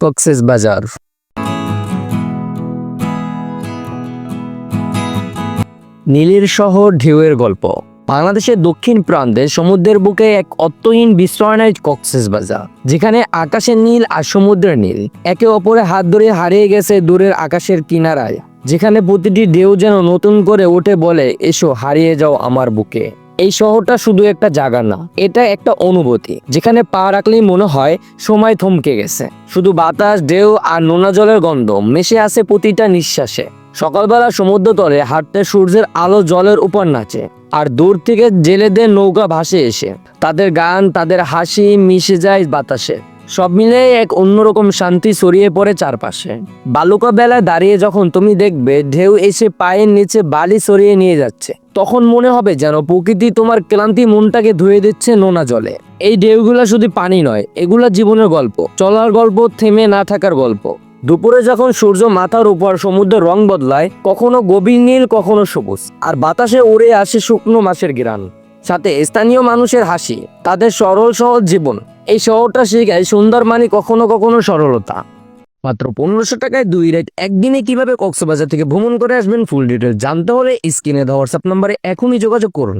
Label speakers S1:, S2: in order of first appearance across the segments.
S1: কক্সেস বাজার নীলের শহর ঢেউয়ের গল্প। বাংলাদেশের দক্ষিণ প্রান্তে সমুদ্রের বুকে এক অত্যহীন বিস্ময়নায় কক্সেস বাজার যেখানে আকাশের নীল আর সমুদ্রের নীল। একে অপরে হাত ধরে হারিয়ে গেছে দূরের আকাশের কিনারায়, যেখানে প্রতিটি ঢেউ যেন নতুন করে উঠে বলে, এসো, হারিয়ে যাও আমার বুকে। এই শহরটা শুধু একটা জায়গা না, এটা একটা অনুভূতি। যেখানে পা রাখলেই মনে হয় সময় থমকে গেছে। শুধু বাতাস, ঢেউ আর নোনা জলের গন্ধ, মেশে আছে প্রতিটা নিঃশ্বাসে। সকালবেলা সমুদ্র তলে হাঁটতে সূর্যের আলো জলের উপর নাচে, আর দূর থেকে জেলেদের নৌকা ভাসে এসে। তাদের গান, তাদের হাসি মিশে যায় বাতাসে। সব মিলে এক অন্যরকম শান্তি ছড়িয়ে পড়ে চারপাশে। বালুকা বেলায় দাঁড়িয়ে যখন তুমি দেখবে, ঢেউ এসে পায়ের নিচে বালি সরিয়ে নিয়ে যাচ্ছে। তখন মনে হবে যেন প্রকৃতি তোমার ক্লান্তি মনটাকে ধুয়ে দিচ্ছে নোনা জলে। এই ঢেউগুলা শুধু পানি নয়, এগুলা জীবনের গল্প। চলার গল্প, থেমে না থাকার গল্প। দুপুরে যখন সূর্য মাথার উপর সমুদ্রের রং বদলায়, কখনো গভীর নীল, কখনো সবুজ। আর বাতাসে উড়ে আসে শুকনো মাছের গ্রান সাথে স্থানীয় মানুষের হাসি, তাদের সরল, সহজ জীবন। এই শহরটা শেখায় সুন্দর মানে কখনো কখনো সরলতা। মাত্র পনেরোশো টাকায় দুই রাইড একদিনে কীভাবে কক্সবাজার থেকে ভ্রমণ করে আসবেন ফুল ডিটেল জানতে হলে স্ক্রিনে দেওয়া হোয়াটসঅ্যাপ নম্বরে এখনই যোগাযোগ করুন।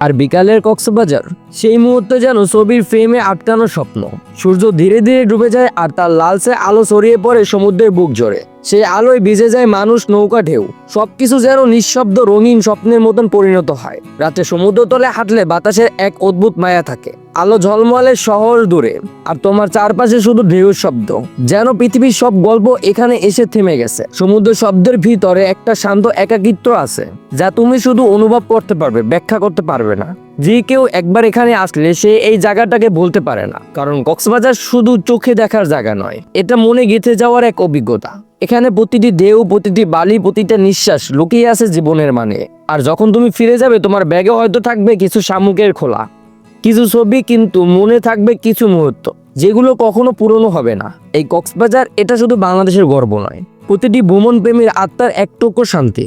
S1: আর বিকালের কক্সবাজার সেই মুহূর্তে যেন ছবির ফ্রেমে আটকানো স্বপ্ন। সূর্য ধীরে ধীরে ডুবে যায় আর তার লালচে আলো ছড়িয়ে পড়ে সমুদ্রের বুক জোরে। সেই আলোয় ভিজে যায় মানুষ নৌকা ঢেউ। সবকিছু যেন নিঃশব্দ রঙিন স্বপ্নের মতন পরিণত হয়। রাতে সমুদ্র তলে হাঁটলে বাতাসের এক অদ্ভুত মায়া থাকে। আলো ঝলমলে শহর দূরে। আর তোমার চারপাশে শুধু ঢেউর শব্দ। যেন পৃথিবীর সব গল্প এখানে এসে থেমে গেছে। সমুদ্র শব্দের ভিতরে একটা শান্ত একাকিত্ব আছে, যা তুমি শুধু অনুভব করতে পারবে, ব্যাখ্যা করতে পারবে না। যে কেউ একবার এখানে আসলে সে এই জায়গাটাকে বলতে পারে না। কারণ কক্সবাজার শুধু চোখে দেখার জায়গা নয়, এটা মনে গেঁথে যাওয়ার এক অভিজ্ঞতা। এখানে প্রতিটি দেহ প্রতিটি বালি, প্রতিটা নিঃশ্বাস লুকিয়ে আছে জীবনের মানে। আর যখন তুমি ফিরে যাবে, তোমার ব্যাগে হয়তো থাকবে কিছু শামুকের খোলা। কিছু ছবি কিন্তু মনে থাকবে কিছু মুহূর্ত, যেগুলো কখনো পুরনো হবে না। এই কক্সবাজার এটা শুধু বাংলাদেশের গর্ব নয়, প্রতিটি ভ্রমণ প্রেমীর আত্মার একটুকু শান্তি।